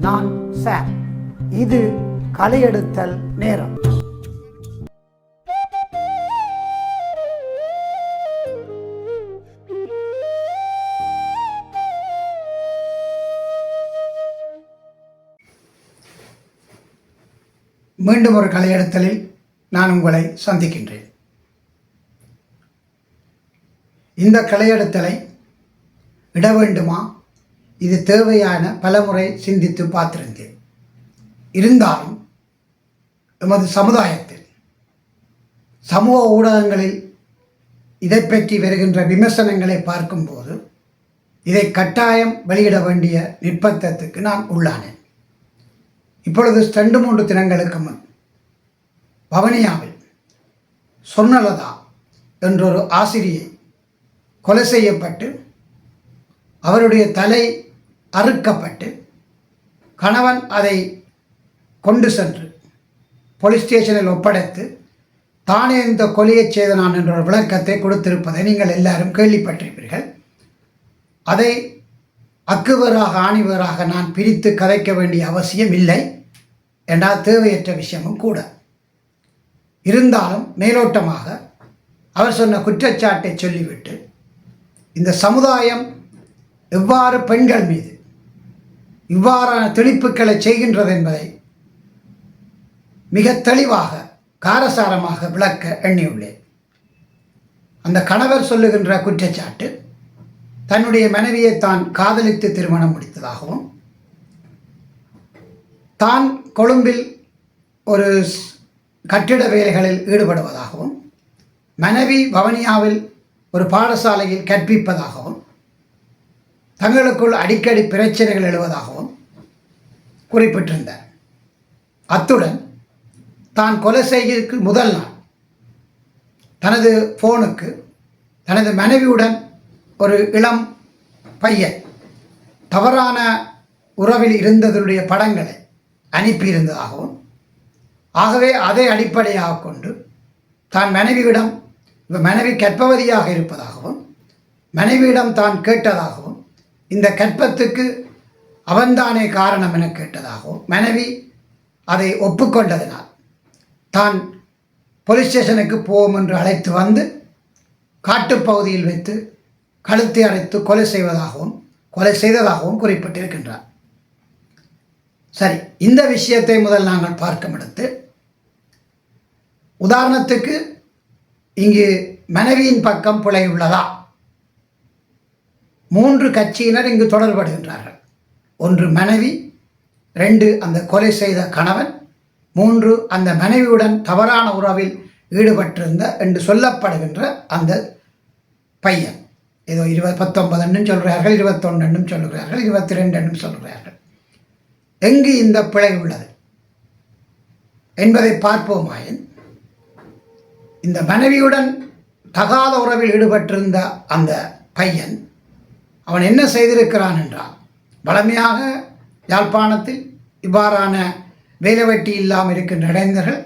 நான் சார். இது கலையெடுத்தல் நேரம். மீண்டும் ஒரு கலையெடுத்தலில் நான் உங்களை சந்திக்கின்றேன். இந்த கலையெடுத்தலை இட வேண்டுமா? இது தேவையான பலமுறை சிந்தித்து பார்த்திருந்தேன். இருந்தாலும் எமது சமுதாயத்தில் சமூக ஊடகங்களில் இதை பற்றி வருகின்ற விமர்சனங்களை பார்க்கும்போது இதை கட்டாயம் வெளியிட வேண்டிய நிர்பந்தத்துக்கு நான் உள்ளானேன். இப்பொழுது ரெண்டு மூன்று தினங்களுக்கு முன் பவனியாவில் சொர்ணலதா என்றொரு ஆசிரியை கொலை செய்யப்பட்டு அவருடைய தலை அறுக்கப்பட்டு கணவன் அதை கொண்டு சென்று போலீஸ் ஸ்டேஷனில் ஒப்படைத்து தானே இந்த கொலையைச் செய்தனான் என்ற ஒரு விளக்கத்தை கொடுத்திருப்பதை நீங்கள் எல்லாரும் கேள்விப்பட்டிருப்பீர்கள். அதை அக்குவராக ஆணிவராக நான் பிரித்து கதைக்க வேண்டிய அவசியம் இல்லை என்றால் தேவையற்ற விஷயமும் கூட. இருந்தாலும் மேலோட்டமாக அவர் சொன்ன குற்றச்சாட்டை சொல்லிவிட்டு இந்த சமுதாயம் எவ்வாறு பெண்கள் மீது இவ்வாறான திணிப்புகளை செய்கின்றது என்பதை மிக தெளிவாக காரசாரமாக விளக்க எண்ணியுள்ளேன். அந்த கணவர் சொல்லுகின்ற குற்றச்சாட்டு தன்னுடைய மனைவியை தான் காதலித்து திருமணம் முடித்ததாகவும் தான் கொழும்பில் ஒரு ஸ்- கட்டிட வேலைகளில் ஈடுபடுவதாகவும் மனைவி வவனியாவில் ஒரு பாடசாலையில் கற்பிப்பதாகவும் தங்களுக்குள் அடிக்கடி பிரச்சனைகள் எழுவதாகவும் குறிப்பிட்டிருந்தார். அத்துடன் தான் கொலை செய்கிறதுக்கு முதல் நாள் தனது ஃபோனுக்கு தனது மனைவியுடன் ஒரு இளம் பையன் தவறான உறவில் இருந்ததனுடைய படங்களை அனுப்பியிருந்ததாகவும் ஆகவே அதை அடிப்படையாக கொண்டு தான் மனைவியிடம் மனைவி கற்பவதியாக இருப்பதாகவும் மனைவியிடம் தான் கேட்டதாகவும் இந்த கற்பத்துக்கு அவன்தானே காரணம் என கேட்டதாகவும் மனைவி அதை ஒப்புக்கொண்டதினால் தான் போலீஸ் ஸ்டேஷனுக்கு போவோம் என்று அழைத்து வந்து காட்டுப்பகுதியில் வைத்து கழுத்தை அழைத்து கொலை செய்வதாகவும் கொலை செய்ததாகவும் குறிப்பிட்டிருக்கின்றார். சரி இந்த விஷயத்தை முதல் நாங்கள் பார்க்கும் எடுத்து உதாரணத்துக்கு இங்கு மனைவியின் பக்கம் பிழை உள்ளதா? மூன்று கட்சியினர் இங்கு தொடர்படுகின்றார்கள் ஒன்று மனைவி ரெண்டு அந்த கொலை செய்த கணவன் மூன்று அந்த மனைவியுடன் தவறான உறவில் ஈடுபட்டிருந்த என்று சொல்லப்படுகின்ற அந்த பையன். ஏதோ இருபது பத்தொன்பதுன்னு சொல்கிறார்கள் இருபத்தொன்று சொல்கிறார்கள் இருபத்தி ரெண்டு சொல்கிறார்கள் எங்கு இந்த பிழை உள்ளது? என்பதை பார்ப்போமாயின் இந்த மனைவியுடன் தகாத உறவில் ஈடுபட்டிருந்த அந்த பையன் அவன் என்ன செய்திருக்கிறான் என்றால் வளமையாக யாழ்ப்பாணத்தில் இவ்வாறான வேலை வெட்டி இல்லாமல் இருக்கின்ற இளைஞர்கள்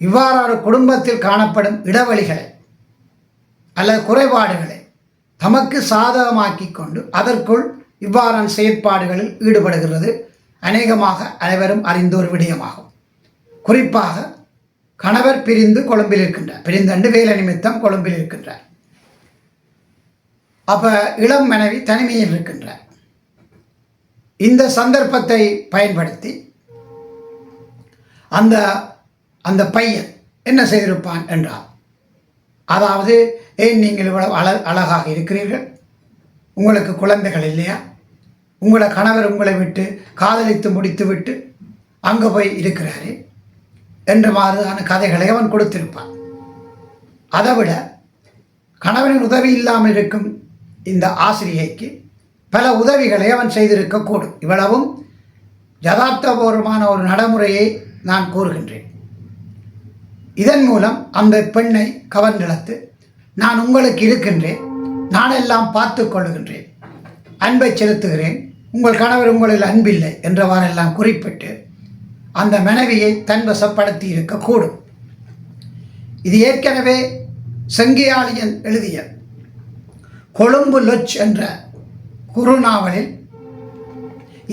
இவ்வாறான குடும்பத்தில் காணப்படும் இடைவெளிகளை அல்லது குறைபாடுகளை தமக்கு சாதகமாக்கி கொண்டு அதற்குள் இவ்வாறான செயற்பாடுகளில் ஈடுபடுகிறது. அநேகமாக அனைவரும் அறிந்த ஒரு விடயமாகும். குறிப்பாக கணவர் பிரிந்து கொழும்பில் இருக்கின்றார். பிரிந்தண்டு வேலை நிமித்தம் கொழும்பில் இருக்கின்றார். அப்போ இளம் மனைவி தனிமையில் இருக்கின்றார். இந்த சந்தர்ப்பத்தை பயன்படுத்தி அந்த அந்த பையன் என்ன செய்திருப்பான் என்றால் அதாவது ஏன் நீங்கள் இவ்வளவு அழ அழகாக இருக்கிறீர்கள்? உங்களுக்கு குழந்தைகள் இல்லையா? உங்களை கணவர் உங்களை விட்டு காதலித்து முடித்து விட்டு அங்கே போய் இருக்கிறாரு என்ற மாதிரியான கதைகளை அவன் கொடுத்திருப்பான். அதை விட கணவனின் உதவி இல்லாமல் இருக்கும் இந்த ஆசிரியைக்கு பல உதவிகளை அவன் செய்திருக்கக்கூடும். இவ்வளவும் யதார்த்தபூர்வமான ஒரு நடைமுறையை நான் கூறுகின்றேன். இதன் மூலம் அந்த பெண்ணை கவர்ந்திழத்து நான் உங்களுக்கு இருக்கின்றேன். நானெல்லாம் பார்த்து கொள்ளுகின்றேன். அன்பை செலுத்துகிறேன். உங்கள் கணவர் உங்களில் அன்பில்லை என்றவாறெல்லாம் குறிப்பிட்டு அந்த மனைவியை தன்வசப்படுத்தி இருக்கக்கூடும். இது ஏற்கனவே செங்கியாளியன் எழுதிய கொழும்பு லொச் என்ற குறுநாவலில்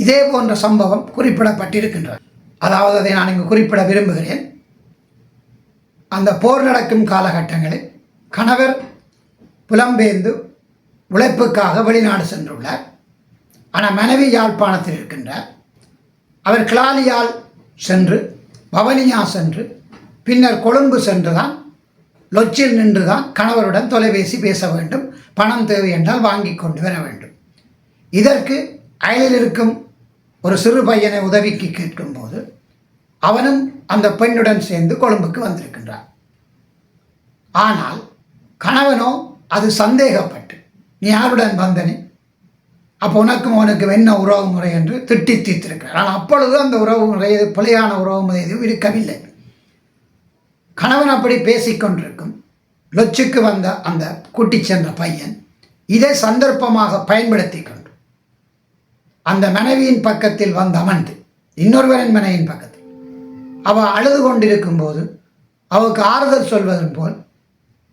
இதே போன்ற சம்பவம் குறிப்பிடப்பட்டிருக்கின்றது. அதாவது அதை நான் இங்கு குறிப்பிட விரும்புகிறேன். அந்த போர் நடக்கும் காலகட்டங்களில் கணவர் புலம்பெயர்ந்து உழைப்புக்காக வெளிநாடு சென்றுள்ளார். ஆனால் மனைவி யாழ்ப்பாணத்தில் இருக்கின்றார். அவர் கிளாலியால் சென்று பவனியா சென்று பின்னர் கொழும்பு சென்றுதான் லொச்சில் நின்றுதான் கணவருடன் தொலைபேசி பேச வேண்டும் பணம் தேவை என்றால் வாங்கி கொண்டு வர வேண்டும். இதற்கு அயலில் இருக்கும் ஒரு சிறு பையனை உதவிக்கு கேட்கும்போது அவனும் அந்த பெண்ணுடன் சேர்ந்து கொழும்புக்கு வந்திருக்கின்றான். ஆனால் கணவனோ அது சந்தேகப்பட்டு நீ யாருடன் வந்தனே? அப்போ உனக்கும் உனக்கும் என்ன உறவு முறை? என்று திட்டி தீர்த்திருக்கிறார். ஆனால் அப்பொழுது அந்த உறவு முறை பிழையான உறவு முறை எதுவும் இருக்கவில்லை. கணவன் அப்படி பேசிக்கொண்டிருக்கும் லொச்சுக்கு வந்த அந்த கூட்டி சென்ற பையன் இதை சந்தர்ப்பமாக பயன்படுத்தி கொண்டு அந்த மனைவியின் பக்கத்தில் வந்து அமர்ந்து இன்னொருவரின் மனைவியின் பக்கத்தில். அவள் அழுது கொண்டிருக்கும் போது அவளுக்கு ஆறுதல் சொல்வதன் போல்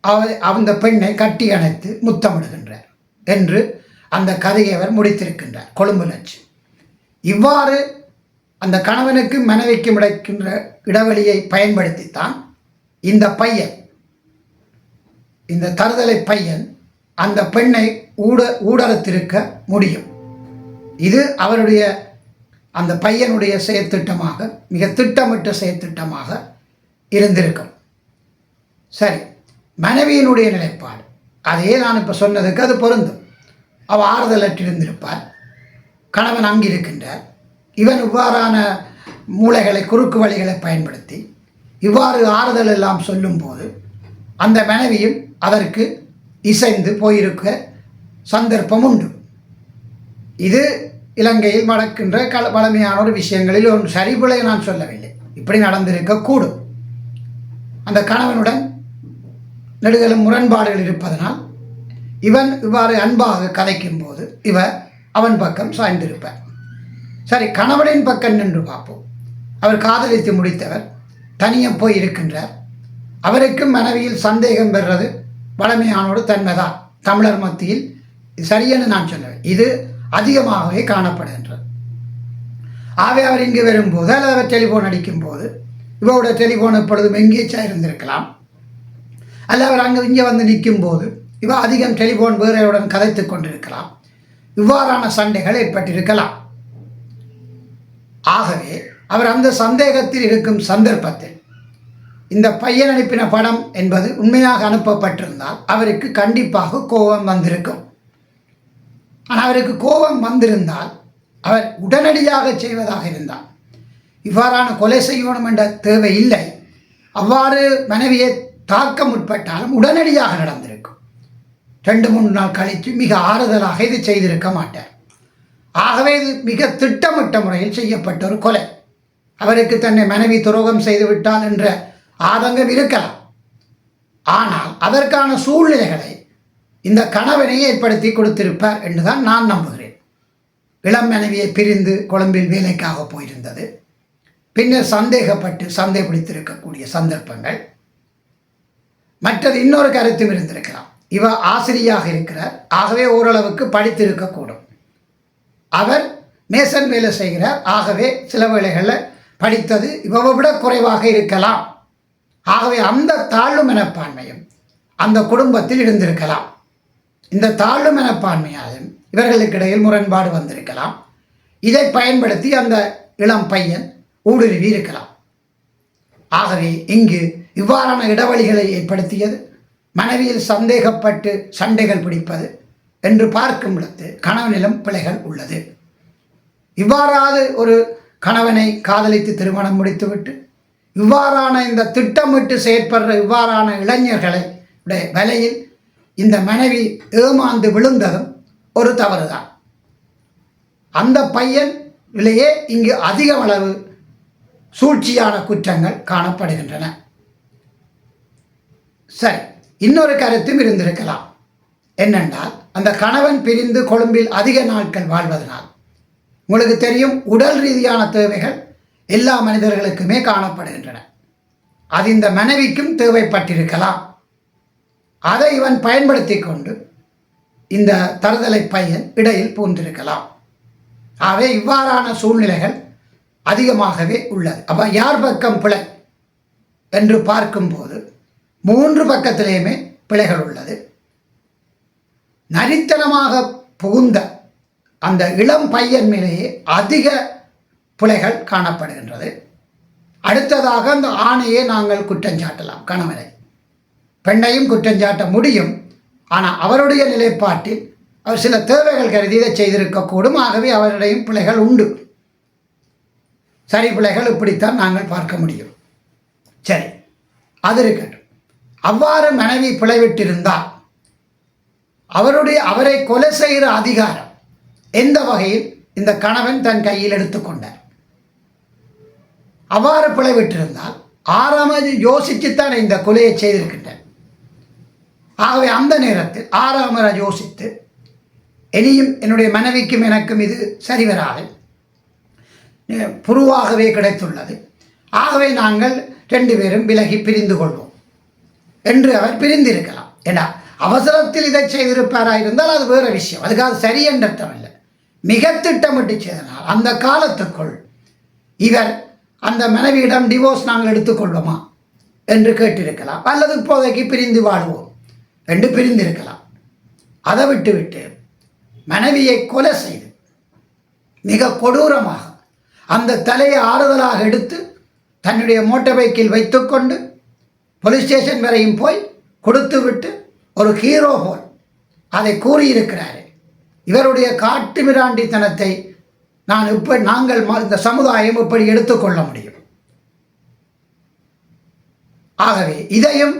அவள் அந்த பெண்ணை கட்டி அணைத்து முத்தமிடுகின்றார் என்று அந்த கதையை அவர் முடித்திருக்கின்றார் கொழும்பு நச்சு இவ்வாறு அந்த கணவனுக்கும் மனைவிக்கும் கிடைக்கின்ற இடைவெளியை பயன்படுத்தித்தான் இந்த பையன். இந்த தருதலை பையன் அந்த பெண்ணை ஊட ஊடரத்திருக்க முடியும். இது அவருடைய அந்த பையனுடைய செயற்திட்டமாக மிக திட்டமிட்ட செயற்திட்டமாக இருந்திருக்கும். சரி மனைவியினுடைய நிலைப்பாடு. அதையே நான் இப்போ சொன்னதுக்கு அது பொருந்தும். அவள் ஆறுதலற்றிருந்திருப்பார் கணவன் அங்கிருக்கின்றார். இவன் இவ்வாறான மூளைகளை குறுக்கு வழிகளை பயன்படுத்தி இவ்வாறு ஆறுதல் எல்லாம் சொல்லும்போது அந்த மனைவியும் அதற்கு இசைந்து போயிருக்க சந்தர்ப்பம் உண்டு. இது இலங்கையில் நடக்கின்ற கல பழமையான ஒரு விஷயங்களில் ஒன்று. சரிபுலை நான் சொல்லவில்லை. இப்படி நடந்திருக்கக்கூடும் அந்த கணவனுடன் நெடுகளும் முரண்பாடுகள் இருப்பதனால் இவன் இவ்வாறு அன்பாக கதைக்கும் போது இவ அவன் பக்கம் சாய்ந்திருப்பார். சரி கணவனின் பக்கம் நின்று பார்ப்போம். அவர் காதலித்து முடித்தவர் தனியாக போய் இருக்கின்றார். அவருக்கும் மனைவியில் சந்தேகம் பெறுறது. வளமையானோடு தன்மைதான். தமிழர் மத்தியில் சரியென்னு நான் சொல்லுவேன் இது அதிகமாகவே காணப்படுகின்றது. ஆகவே அவர் இங்கு வரும்போது அல்லது அவர் டெலிஃபோன் அடிக்கும்போது இவோட டெலிஃபோன் எப்பொழுதும் எங்கேச்சாக இருந்திருக்கலாம். அல்ல அவர் அங்கே இங்கே வந்து நிற்கும்போது இவ அதிகம் டெலிஃபோன் வேறையுடன் கதைத்து கொண்டிருக்கலாம். இவ்வாறான சண்டைகள் ஏற்பட்டிருக்கலாம். ஆகவே அவர் அந்த சந்தேகத்தில் இருக்கும் சந்தர்ப்பத்தில் இந்த பையன் அனுப்பின படம் என்பது உண்மையாக அனுப்பப்பட்டிருந்தால் அவருக்கு கண்டிப்பாக கோபம் வந்திருக்கும். ஆனால் அவருக்கு கோபம் வந்திருந்தால் அவர் உடனடியாக செய்வதாக இருந்தார். இவ்வாறான கொலை செய்யணும் என்ற தேவை இல்லை. அவ்வாறு மனைவியை தாக்க முற்பட்டாலும் உடனடியாக நடந்திருக்கும். ரெண்டு மூணு நாள் கழித்து மிக ஆறுதலாக இது செய்திருக்க மாட்டார். ஆகவே இது மிக திட்டமிட்ட முறையில் செய்யப்பட்ட ஒரு கொலை. அவருக்கு தன்னை மனைவி துரோகம் செய்துவிட்டால் என்ற ஆதங்கம் இருக்கலாம். ஆனால் அதற்கான சூழ்நிலைகளை இந்த கணவனை ஏற்படுத்தி கொடுத்திருப்பார் என்றுதான் நான் நம்புகிறேன். இளம் மனைவியை பிரிந்து கொழும்பில் வேலைக்காக போயிருந்தது. பின்னர் சந்தேகப்பட்டு சந்தை பிடித்திருக்கக்கூடிய சந்தர்ப்பங்கள். மற்றது இன்னொரு கருத்தும் இருந்திருக்கலாம். இவ ஆசிரியாக இருக்கிறார். ஆகவே ஓரளவுக்கு படித்திருக்கக்கூடும். அவர் மேசன் வேலை செய்கிறார். ஆகவே சில வேளைகளில் படித்தது இவவை விட குறைவாக இருக்கலாம். ஆகவே அந்த தாழ்வு மனப்பான்மையும் அந்த குடும்பத்தில் இருந்திருக்கலாம். இந்த தாழ்வு மனப்பான்மையாலும் இவர்களுக்கிடையில் முரண்பாடு வந்திருக்கலாம். இதை பயன்படுத்தி அந்த இளம் பையன் ஊடுருவி இருக்கலாம். ஆகவே இங்கு இவ்வாறான இடைவெளிகளை ஏற்படுத்தியது மனைவியில் சந்தேகப்பட்டு சண்டைகள் பிடிப்பது என்று பார்க்கும் இடத்து கணவனிலும் பிழைகள் உள்ளது. இவ்வாறாவது ஒரு கணவனை காதலித்து திருமணம் முடித்துவிட்டு இவ்வாறான இந்த திட்டமிட்டு செயற்படுற இவ்வாறான இளைஞர்களை விலையில் இந்த மனைவி ஏமாந்து விழுந்ததும் ஒரு தவறுதான். அந்த பையனிலேயே இங்கு அதிக அளவு சூழ்ச்சியான குற்றங்கள் காணப்படுகின்றன. சரி இன்னொரு கருத்தும் இருந்திருக்கலாம். என்னென்றால் அந்த கணவன் பிரிந்து கொழும்பில் அதிக நாட்கள் வாழ்வதனால் உங்களுக்கு தெரியும் உடல் ரீதியான தேவைகள் எல்லா மனிதர்களுக்குமே காணப்படுகின்றன. அது இந்த மனைவிக்கும் தேவைப்பட்டிருக்கலாம். அதை இவன் பயன்படுத்தி கொண்டு இந்த தருதலை பையன் இடையில் பூந்திருக்கலாம் ஆகவே இவ்வாறான சூழ்நிலைகள் அதிகமாகவே உள்ளது. அப்போ யார் பக்கம் பிழை என்று பார்க்கும்போது மூன்று பக்கத்திலேயுமே பிழைகள் உள்ளது. நரித்தனமாக புகுந்த அந்த இளம் பையன் மேலேயே அதிக பிழைகள் காணப்படுகின்றது. அடுத்ததாக அந்த ஆணையை நாங்கள் குற்றஞ்சாட்டலாம் கணவனை பெண்ணையும் குற்றஞ்சாட்ட முடியும். ஆனால் அவருடைய நிலைப்பாட்டில் அவர் சில தேவைகள் கருதி இதை செய்திருக்கக்கூடும் ஆகவே அவருடையும் பிள்ளைகள் உண்டு. சரி பிழைகள் இப்படித்தான் நாங்கள் பார்க்க முடியும். சரி அது இருக்கட்டும். அவ்வாறு மனைவி பிழைவிட்டிருந்தால் அவருடைய அவரை கொலை செய்கிற அதிகாரம் எந்த வகையில்? இந்த கணவன் தன் கையில் எடுத்துக்கொண்டார் அவ்வாறு பிழைவிட்டிருந்தால் ஆறாமது யோசித்துத்தான் இந்த கொலையை செய்திருக்கின்றார் ஆகவே அந்த நேரத்தில் ஆறாமர யோசித்து இனியும் என்னுடைய மனைவிக்கும் எனக்கும் இது சரிவராது புருவாகவே கிடைத்துள்ளது. ஆகவே நாங்கள் ரெண்டு பேரும் விலகி பிரிந்து கொள்வோம். என்று அவர் பிரிந்திருக்கலாம். ஏன்னா அவசரத்தில் இதை செய்திருப்பாராக இருந்தால் அது வேறு விஷயம். அதுக்காக சரி என்ற இல்லை. மிக திட்டமிட்டு செய்தனால் அந்த காலத்துக்குள் இவர் அந்த மனைவியிடம் டிவோர்ஸ் நாங்கள் எடுத்துக்கொள்வோமா என்று கேட்டிருக்கலாம். அல்லது இப்போதைக்கு பிரிந்து வாழ்வோம். ரெண்டு பிரிந்திருக்கலாம் அதை விட்டுவிட்டு மனைவியை கொலை செய்து மிக கொடூரமாக அந்த தலையை ஆறுதலாக எடுத்து தன்னுடைய மோட்டார் பைக்கில் வைத்துக்கொண்டு போலீஸ் ஸ்டேஷன் வரையும் போய் கொடுத்து விட்டு ஒரு ஹீரோ போல் அதை கூறியிருக்கிறாரு. இவருடைய காட்டு மிராண்டித்தனத்தை நான் இப்ப நாங்கள் இந்த சமுதாயம் இப்படி எடுத்துக்கொள்ள முடியும். ஆகவே இதையும்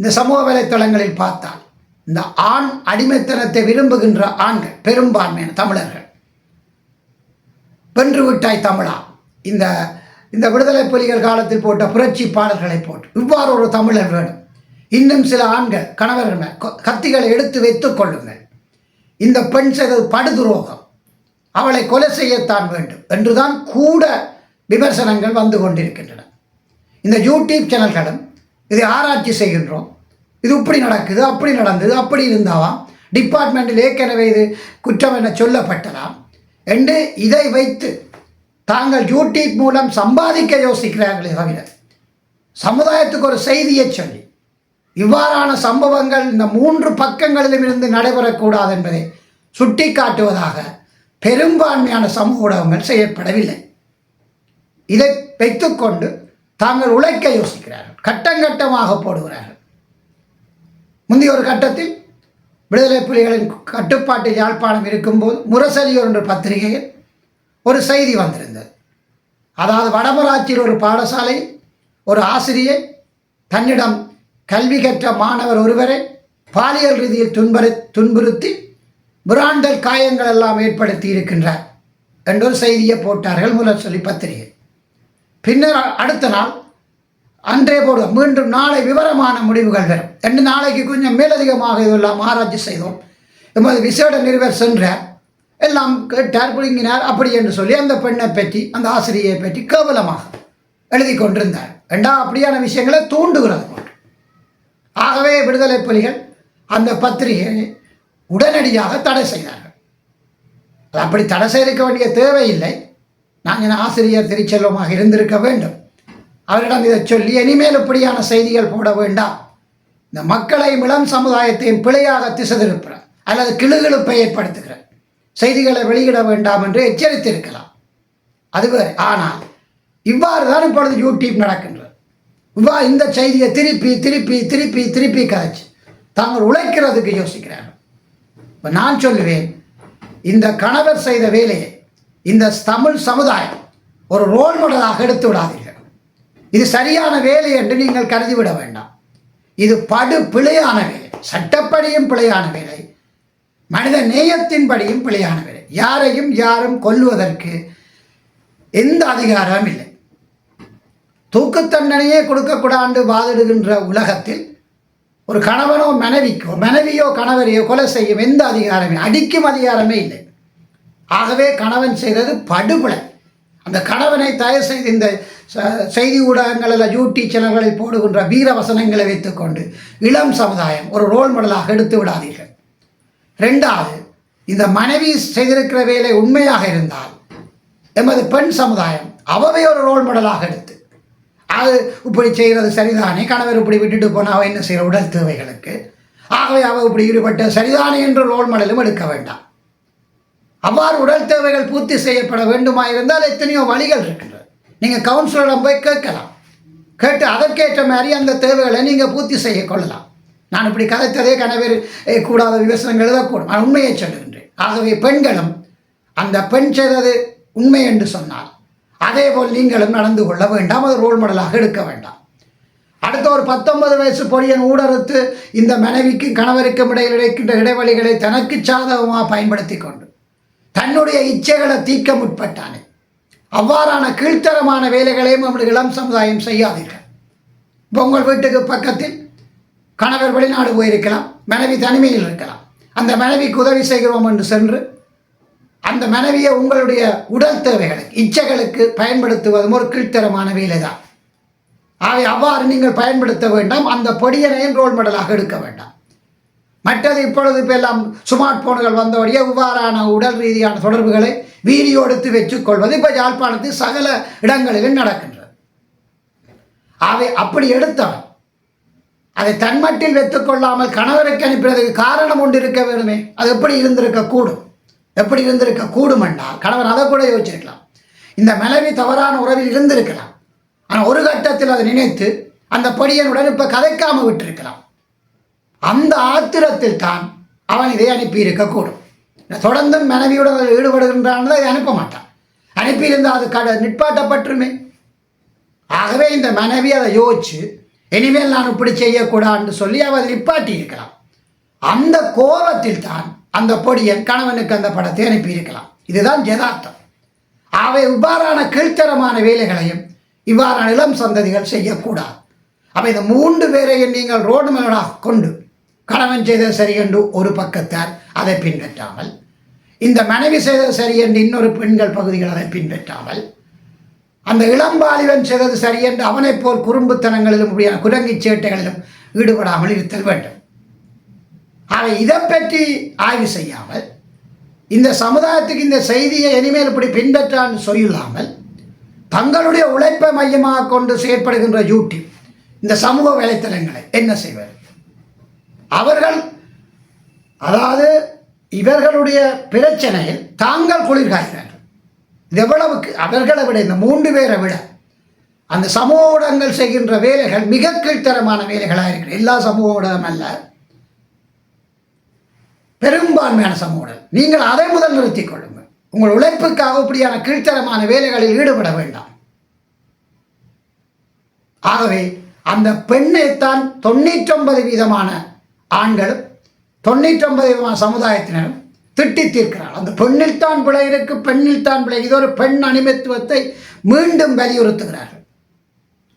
இந்த சமூக வலைத்தளங்களில் பார்த்தால் இந்த ஆண் அடிமைத்தனத்தை விரும்புகின்ற ஆண்கள் பெரும்பான்மையான தமிழர்கள். வென்று விட்டாய் தமிழா. இந்த இந்த விடுதலை புலிகள் காலத்தில் போட்ட புரட்சி பாடல்களை போட்டு இவ்வாறு ஒரு தமிழர் வேணும். இன்னும் சில ஆண்கள் கணவர்கள் கத்திகளை எடுத்து வைத்துக் கொள்ளுங்கள். இந்த பெண் செய்தது படுதுரோகம் அவளை கொலை செய்யத்தான் வேண்டும் என்றுதான் கூட விமர்சனங்கள் வந்து கொண்டிருக்கின்றன. இந்த யூடியூப் சேனல்களும் இதை ஆராய்ச்சி செய்கின்றோம். இது இப்படி நடக்குது அப்படி நடந்தது அப்படி இருந்தாவாம் டிபார்ட்மெண்ட்டில் ஏற்கனவே இது குற்றம் என சொல்லப்பட்டதாம் என்று இதை வைத்து தாங்கள் யூடியூப் மூலம் சம்பாதிக்க யோசிக்கிறார்களே தவிர சமுதாயத்துக்கு ஒரு செய்தியை சொல்லி இவ்வாறான சம்பவங்கள் இந்த மூன்று பக்கங்களிலும் இருந்து நடைபெறக்கூடாது என்பதை சுட்டிக்காட்டுவதாக பெரும்பான்மையான சமூக ஊடகங்கள் செயற்படவில்லை. இதை வைத்துக்கொண்டு தாங்கள் உழைக்க யோசிக்கிறார்கள். கட்டங்கட்டமாக போடுகிறார்கள். முந்தைய ஒரு கட்டத்தில் விடுதலை புலிகளின் கட்டுப்பாட்டு யாழ்ப்பாணம் இருக்கும்போது முரசலியோர் என்ற பத்திரிகையில் ஒரு செய்தி வந்திருந்தது. அதாவது வடமராட்சியில் ஒரு பாடசாலை ஒரு ஆசிரியர் தன்னிடம் கல்வி கற்ற மாணவர் ஒருவரை பாலியல் ரீதியில் துன்புறு துன்புறுத்தி புராண்டல் காயங்கள் எல்லாம் ஏற்படுத்தி இருக்கின்றார் என்றொரு செய்தியை போட்டார்கள் முரசொலி பத்திரிகை. பின்னர் அடுத்த நாள் அன்றே போடுவோம் மீண்டும் நாளை விவரமான முடிவுகள் வரும். ரெண்டு நாளைக்கு கொஞ்சம் மேலதிகமாக இதெல்லாம் ஆராய்ச்சி செய்தோம். எமது விசேட நிறுவர் சென்ற எல்லாம் கேட்டார் புழுங்கினார் அப்படி என்று சொல்லி அந்த பெண்ணை பற்றி அந்த ஆசிரியை பற்றி கேவலமாக எழுதி கொண்டிருந்தார். ரெண்டா அப்படியான விஷயங்களை தூண்டுகிறது ஆகவே விடுதலை புலிகள் அந்த பத்திரிகையை உடனடியாக தடை செய்தார்கள். அப்படி தடை செய்திருக்க வேண்டிய தேவையில்லை. நாங்கள் ஆசிரியர் திருச்செல்வமாக இருந்திருக்க வேண்டும். அவரிடம் இதை சொல்லி இனிமேல் இப்படியான செய்திகள் போட வேண்டாம். இந்த மக்களையும் இளம் சமுதாயத்தையும் பிழையாக திசை அல்லது கிளுகிழுப்பை ஏற்படுத்துகிறேன் செய்திகளை வெளியிட வேண்டாம் என்று எச்சரித்திருக்கலாம். அது வேறு. ஆனால் இவ்வாறு தான் இப்பொழுது யூடியூப் நடக்கின்றது. இவ்வா இந்த செய்தியை திருப்பி திருப்பி திருப்பி திருப்பி கதைச்சு தாங்கள் உழைக்கிறதுக்கு யோசிக்கிறார்கள். இப்போ நான் சொல்லுவேன் இந்த கணவர் செய்த வேலையை இந்த தமிழ் சமுதாயம் ஒரு ரோல் மாடலாக எடுத்து விடாதீர்கள். இது சரியான வேலை என்று நீங்கள் கருதிவிட வேண்டாம். இது படு பிழையான வேலை சட்டப்படியும் பிழையான வேலை மனித நேயத்தின்படியும் பிழையான வேலை. யாரையும் யாரும் கொல்லுவதற்கு எந்த அதிகாரமும் இல்லை. தூக்கு தண்டனையே கொடுக்கக்கூடாது வாதிடுகின்ற உலகத்தில் ஒரு கணவனோ மனைவிக்கோ மனைவியோ கணவரையோ கொலை செய்யும் எந்த அதிகாரமே அடிக்கும் அதிகாரமே இல்லை. ஆகவே கணவன் செய்தது படுகொலை. அந்த கணவனை தயவு செய்து இந்த ச- செய்தி ஊடகங்களில் யூடியூப் சேனல்களில் போடுகின்ற வீர வசனங்களை வைத்துக்கொண்டு இளம் சமுதாயம் ஒரு ரோல் மாடலாக எடுத்து விடாதீர்கள். ரெண்டாவது இந்த மனைவி செய்திருக்கிற வேலை உண்மையாக இருந்தால் எமது பெண் சமுதாயம் அவவே ஒரு ரோல் மாடலாக எடுத்து அது இப்படி செய்கிறது சரிதானே கணவர் இப்படி விட்டுட்டு போனால் அவள் என்ன செய்கிற உடல் தேவைகளுக்கு. ஆகவே அவள் இப்படி ஈடுபட்ட சரிதானே என்ற ரோல் மாடலும் எடுக்க வேண்டாம். அவ்வாறு உடல் தேவைகள் பூர்த்தி செய்யப்பட வேண்டுமா இருந்தால் எத்தனையோ வழிகள் இருக்கின்றது நீங்கள் கவுன்சிலரிடம் போய் கேட்கலாம். கேட்டு அதற்கேற்ற மாதிரி அந்த தேவைகளை நீங்கள் பூர்த்தி செய்ய கொள்ளலாம். நான் இப்படி கதைத்ததே கணவர் கூடாத விவசாயம் எழுதக்கூடும். நான் உண்மையை சொல்லுகின்றேன். ஆகவே பெண்களும் அந்த பெண் செய்தது உண்மை என்று சொன்னால் அதே போல் நீங்களும் நடந்து கொள்ள வேண்டாம். அது ரோல் மாடலாக எடுக்க வேண்டாம். அடுத்த ஒரு பத்தொன்பது வயசு பொடியன் ஊடறுத்து இந்த மனைவிக்கும் கணவருக்கும் இடையில் இருக்கின்ற இடைவெளிகளை தனக்கு சாதகமாக பயன்படுத்தி கொண்டு தன்னுடைய இச்சைகளை தீர்க்க முற்பட்டானே. அவ்வாறான கீழ்த்தரமான வேலைகளையும் நம்முடைய இளம் சமுதாயம் செய்யாதீர்கள். இப்போ உங்கள் வீட்டுக்கு பக்கத்தில் கணவர் வெளிநாடு போயிருக்கலாம் மனைவி தனிமையில் இருக்கலாம். அந்த மனைவிக்கு உதவி செய்கிறோம் என்று சென்று அந்த மனைவியை உங்களுடைய உடல் தேவைகளுக்கு இச்சைகளுக்கு பயன்படுத்துவதும் ஒரு கீழ்த்தரமான வேலை தான் ஆகவே அவ்வாறு நீங்கள் பயன்படுத்த வேண்டாம் அந்த பொடியனையும் ரோல் மாடலாக எடுக்க வேண்டாம். மற்றது இப்பொழுது இப்போ எல்லாம் ஸ்மார்ட் போன்கள் வந்தபடியே இவ்வாறான உடல் ரீதியான தொடர்புகளை வீடியோ எடுத்து வச்சுக்கொள்வது இப்போ யாழ்ப்பாணத்தில் சகல இடங்களிலும் நடக்கின்றது. அவை அப்படி எடுத்தவன் அதை தன்மட்டில் வைத்துக்கொள்ளாமல் கணவருக்கு அனுப்பினதுக்கு காரணம் ஒன்று இருக்க வேணுமே அது எப்படி இருந்திருக்க கூடும்? எப்படி இருந்திருக்க கூடும் என்றால் கணவன் அதை கூட யோசிச்சிருக்கலாம். இந்த மனைவி தவறான உறவில் இருந்திருக்கலாம். ஆனால் ஒரு கட்டத்தில் அதை நினைத்து அந்த படியனுடன் இப்போ கதைக்காமல் விட்டிருக்கலாம். அந்த ஆத்திரத்தில் தான் அவன் இதை அனுப்பி இருக்கக்கூடும் தொடர்ந்து மனைவியுடன் ஈடுபடுகின்றான் அதை அனுப்ப மாட்டான். அனுப்பியிருந்தால் அது கட நிற்பாட்டப்பட்டுருமே ஆகவே இந்த மனைவி அதை யோசிச்சு இனிமேல் நான் இப்படி செய்யக்கூடாதுன்னு சொல்லி அவள் அதை நிப்பாட்டி இருக்கலாம் அந்த கோபத்தில் தான் அந்த பொடியன் கணவனுக்கு அந்த படத்தை அனுப்பியிருக்கலாம். இதுதான் ஜதார்த்தம் அவை இவ்வாறான கீழ்த்தரமான வேலைகளையும் இவ்வாறான இளம் சந்ததிகள் செய்யக்கூடாது. அப்போ இந்த மூன்று பேரையும் நீங்கள் ரோடு மேலாக கொண்டு கணவன் செய்த சரி என்று ஒரு பக்கத்தார் அதை பின்பற்றாமல் இந்த மனைவி செய்த சரி என்று இன்னொரு பெண்கள் பகுதிகள் அதை பின்பற்றாமல் அந்த இளம்பாலிவன் செய்தது சரி என்று அவனைப் போல் குறும்புத்தனங்களிலும் இப்படியான குரங்கிச் சேட்டைகளிலும் ஈடுபடாமல் இருத்தல் வேண்டும். ஆனால் இதை பற்றி ஆய்வு செய்யாமல் இந்த சமுதாயத்துக்கு இந்த செய்தியை இனிமேல் இப்படி பின்பற்றான்னு சொல்லாமல் தங்களுடைய உழைப்பை மையமாக கொண்டு செயற்படுகின்ற யூடியூப் இந்த சமூக வலைத்தளங்களை என்ன செய்வது? அவர்கள் அதாவது இவர்களுடைய பிரச்சனையில் தாங்கள் குளிர்காய்கிறார்கள். இது எவ்வளவுக்கு அவர்களை விட இந்த மூன்று பேரை விட அந்த சமூக ஊடகங்கள் செய்கின்ற வேலைகள் மிக கீழ்த்தரமான வேலைகளாக இருக்கிற எல்லா சமூக ஊடகம் அல்ல. பெரும்பான்மையான சமூக ஊடகம். நீங்கள் அதை முதல் நிறுத்திக் கொள்ளுங்கள். உங்கள் உழைப்புக்காக இப்படியான கீழ்த்தரமான வேலைகளில் ஈடுபட வேண்டாம். ஆகவே அந்த பெண்ணைத்தான் தொண்ணூற்றொன்பது வீதமான ஆண்களும் தொண்ணூற்றொன்பது விதமான சமுதாயத்தினரும் திட்டி தீர்க்கிறார். அந்த பெண்ணில் தான் பிழை இருக்கு பெண்ணில் தான் பிழை. இது ஒரு பெண் அனிமத்துவத்தை மீண்டும் வலியுறுத்துகிறார்கள்.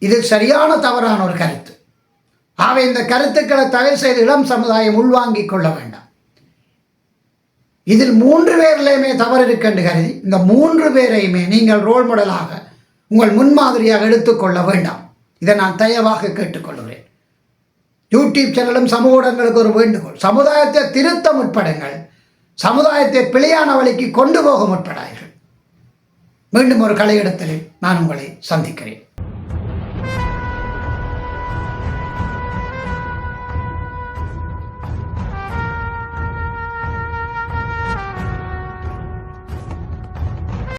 இது சரியான தவறான ஒரு கருத்து. ஆகவே இந்த கருத்துக்களை தயவு செய்து இளம் சமுதாயம் உள்வாங்கிக் கொள்ள வேண்டாம். இதில் மூன்று பேர்லேயுமே தவறு இருக்கென்று கருதி இந்த மூன்று பேரையுமே நீங்கள் ரோல் மாடலாக உங்கள் முன்மாதிரியாக எடுத்துக்கொள்ள வேண்டாம். இதை நான் தயவாக கேட்டுக்கொள்கிறேன் யூடியூப் சேனலும் சமூக ஊடகங்களுக்கு ஒரு வேண்டுகோள். சமுதாயத்தை திருத்த முற்படுங்கள். சமுதாயத்தை பிழையான வழிக்கு கொண்டு போக முற்படார்கள் மீண்டும் ஒரு கலையிடத்தில் நான் உங்களை சந்திக்கிறேன்.